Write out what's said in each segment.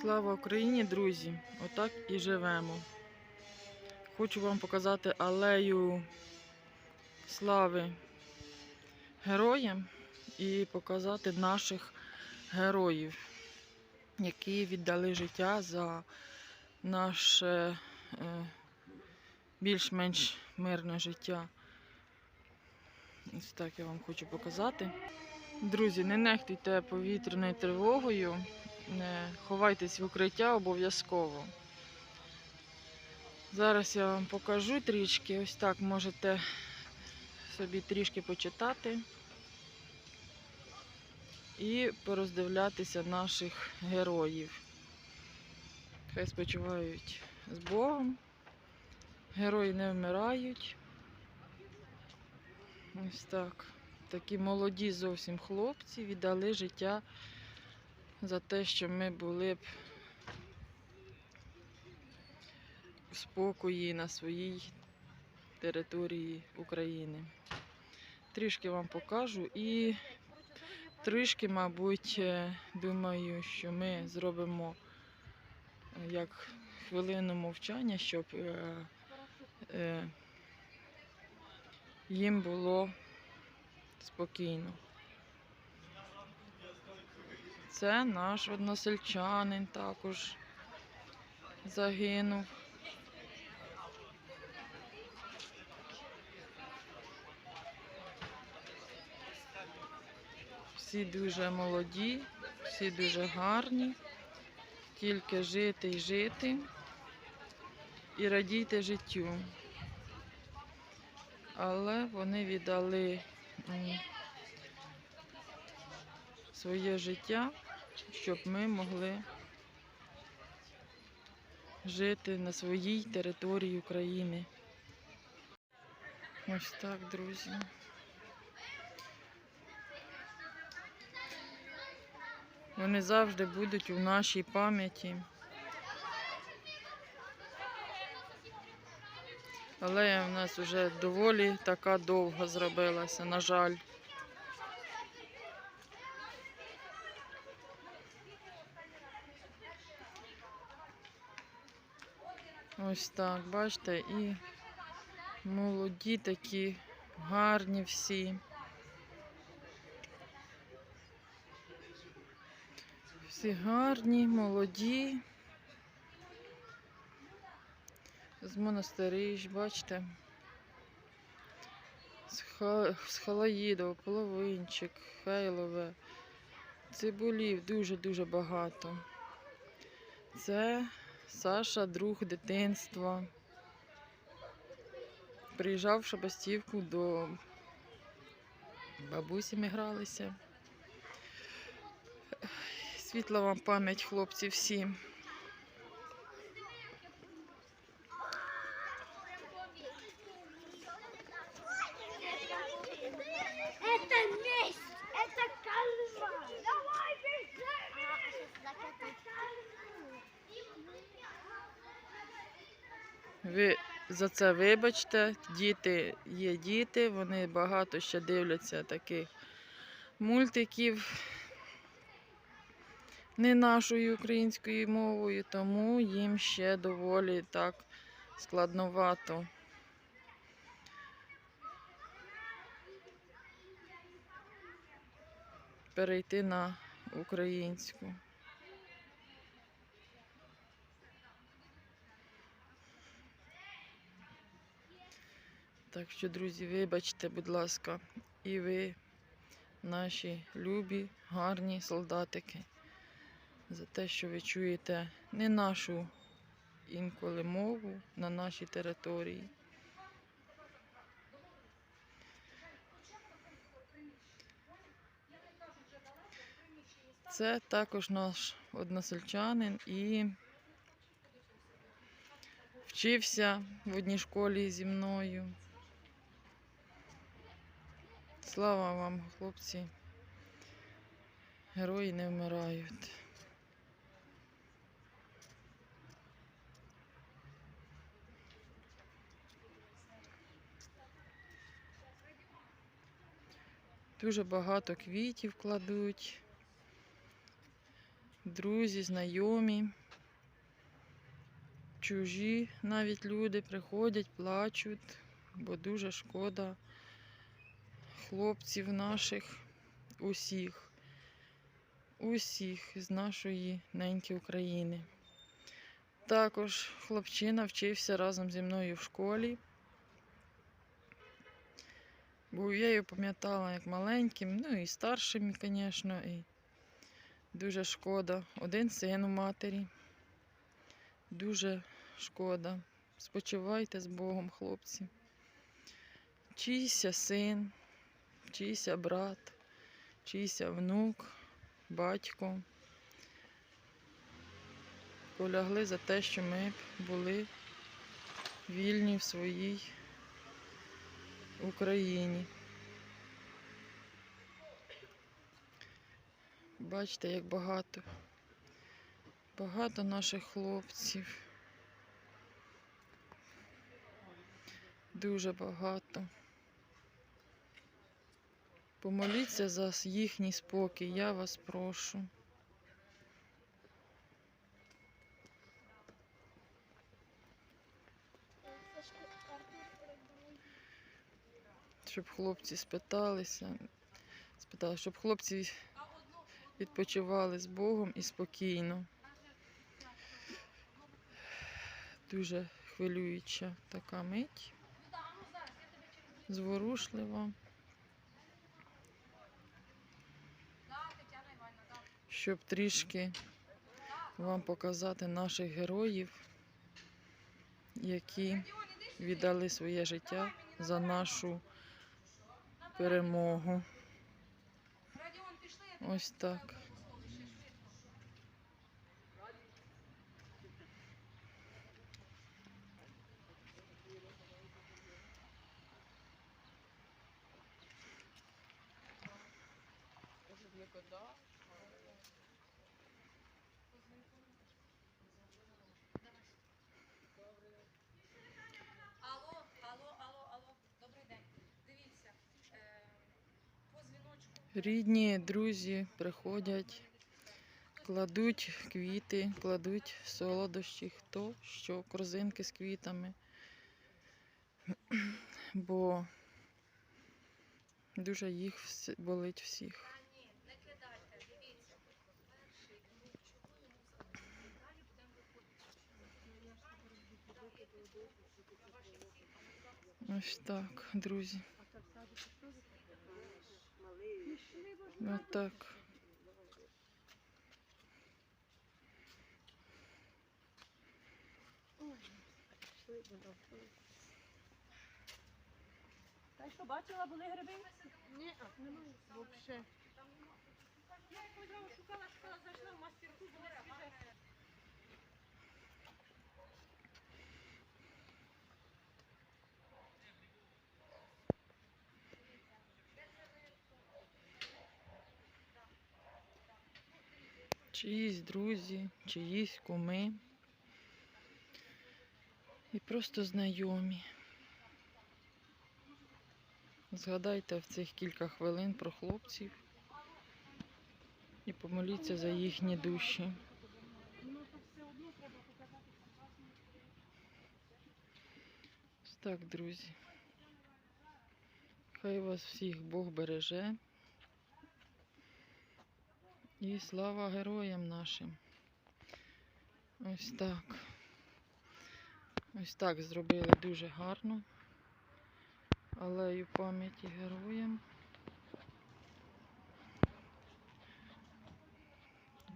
Слава Україні, друзі! Отак і живемо. Хочу вам показати алею слави героям і показати наших героїв, які віддали життя за наше е, більш-менш мирне життя. Ось так я вам хочу показати. Друзі, не нехтуйте повітряною тривогою, ховайтесь в укриття обов'язково. Зараз я вам покажу трішки. Ось так можете собі трішки почитати і пороздивлятися наших героїв. Хай спочивають з Богом. Герої не вмирають. Ось так. Такі молоді зовсім хлопці віддали життя за те, що ми були б в спокої на своїй території України. Трішки вам покажу і трішки, мабуть, е, думаю, що ми зробимо е, як хвилину мовчання, щоб е, їм було спокійно. Це наш односельчанин також загинув. Всі дуже молоді, всі дуже гарні. Тільки жити і жити і радійте життю. Але вони віддали своє життя, щоб ми могли жити на своїй території України. Ось так, друзі. Вони завжди будуть у нашій пам'яті. Алея в нас вже доволі така довга зробилася, на жаль. Ось так, бачите, і молоді такі, гарні всі. Всі гарні, молоді. З монастирищ, бачите. З Ха- половинчик, Хейлове. Цибулів дуже-дуже багато. Це Саша, друг дитинства. Приїжджав в Шабастівку до бабусі ми гралися. Світла вам пам'ять, хлопці, всі. За це вибачте. Діти є діти, вони багато ще дивляться таких мультиків не нашою українською мовою, тому їм ще доволі так складновато. Перейти на українську. Так що, друзі, вибачте, будь ласка, і ви, наші любі, гарні солдатики, за те, що ви чуєте не нашу інколи мову на нашій території. Це також наш односельчанин і вчився в одній школі зі мною. Слава вам, хлопці. Герої не вмирають. Дуже багато квітів кладуть. друзі, знайомі, чужі навіть люди приходять, плачуть, бо дуже шкода хлопців наших, усіх, усіх з нашої неньки України. Також хлопчина вчився разом зі мною в школі. Бо я його пам'ятала як маленьким, ну і старшим, звісно, і дуже шкода. Один син у матері. Дуже шкода. Спочивайте з Богом, хлопці. Чийся син, чийся брат, чийся внук, батько. Полягли за те, що ми були вільні в своїй Україні. Бачите, як багато. Багато наших хлопців. Дуже багато. Помоліться за їхній спокій, я вас прошу. Щоб хлопці спиталися, спитали, щоб хлопці відпочивали з Богом і спокійно. Дуже хвилююча така мить. Зворушлива. Щоб трішки вам показати наших героїв, які віддали своє життя за нашу перемогу. Ось так. Рідні, друзі приходять, кладуть квіти, кладуть солодощі, хто що, корзинки з квітами. Бо дуже їх болить всіх. Та ні, не Ось так. Та що бачила, були гриби? Ні, немає. Взагалі. Я як шукала, шукала, зайшла в мастерку, були свіже. Чиїсь друзі, чиїсь куми. І просто знайомі. Згадайте в цих кілька хвилин про хлопців і помоліться за їхні душі. Так, друзі. Хай вас всіх Бог береже. І слава героям нашим. Ось так. Ось так зробили дуже гарно. Алею пам'яті героям.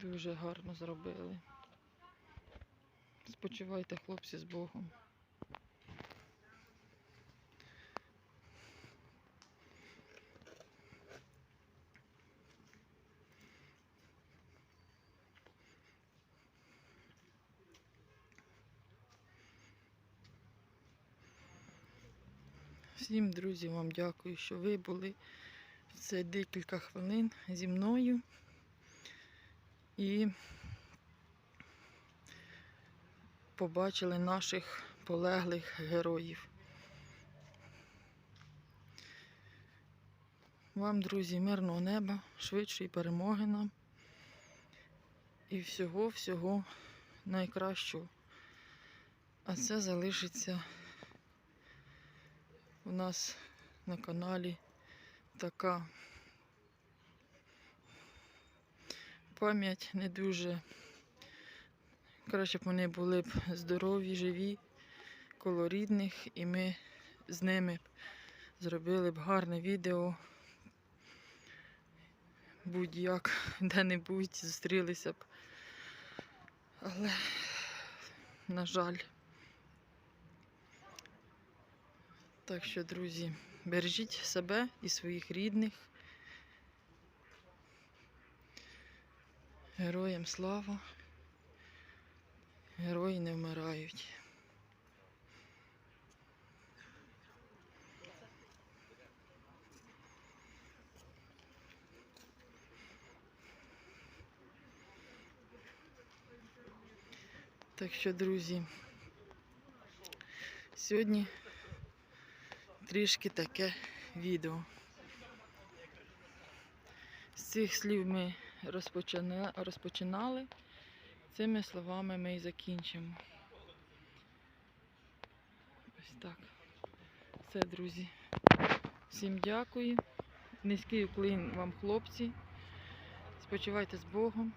Дуже гарно зробили. Спочивайте, хлопці, з Богом. Всім, друзі, вам дякую, що ви були це декілька хвилин зі мною. І побачили наших полеглих героїв. Вам, друзі, мирного неба, швидшої перемоги нам. і всього-всього найкращого. А це залишиться у нас на каналі така пам'ять не дуже. Краще б вони були б здорові, живі, коло рідних, і ми з ними зробили б гарне відео. Будь-як де-небудь зустрілися б. Але, на жаль. Так що, друзі, бережіть себе і своїх рідних. Героям слава. Герої не вмирають. Так що, друзі, сьогодні трішки таке відео. З цих слів ми розпочинали. Цими словами ми і закінчимо. Ось так. Все, друзі. Всім дякую. Низький уклін вам, хлопці. Спочивайте з Богом.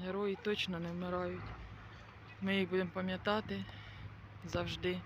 Герої точно не вмирають. Ми їх будемо пам'ятати завжди.